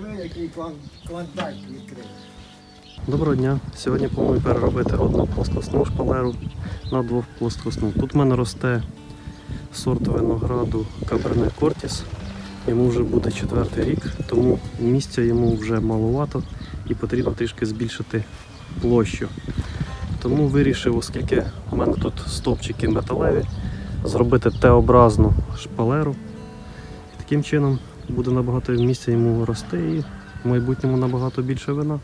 такий клон, клондайк відкрив. Доброго дня. Сьогодні планую переробити одну плоскосну шпалеру на двохплоскосну. Тут в мене росте сорт винограду Каберне Кортіс. Йому вже буде четвертий рік, тому місця йому вже маловато і потрібно трішки збільшити площу. Тому вирішив, оскільки в мене тут стовпчики металеві, зробити Т-образну шпалеру. І таким чином буде набагато місця йому рости і в майбутньому набагато більше вина.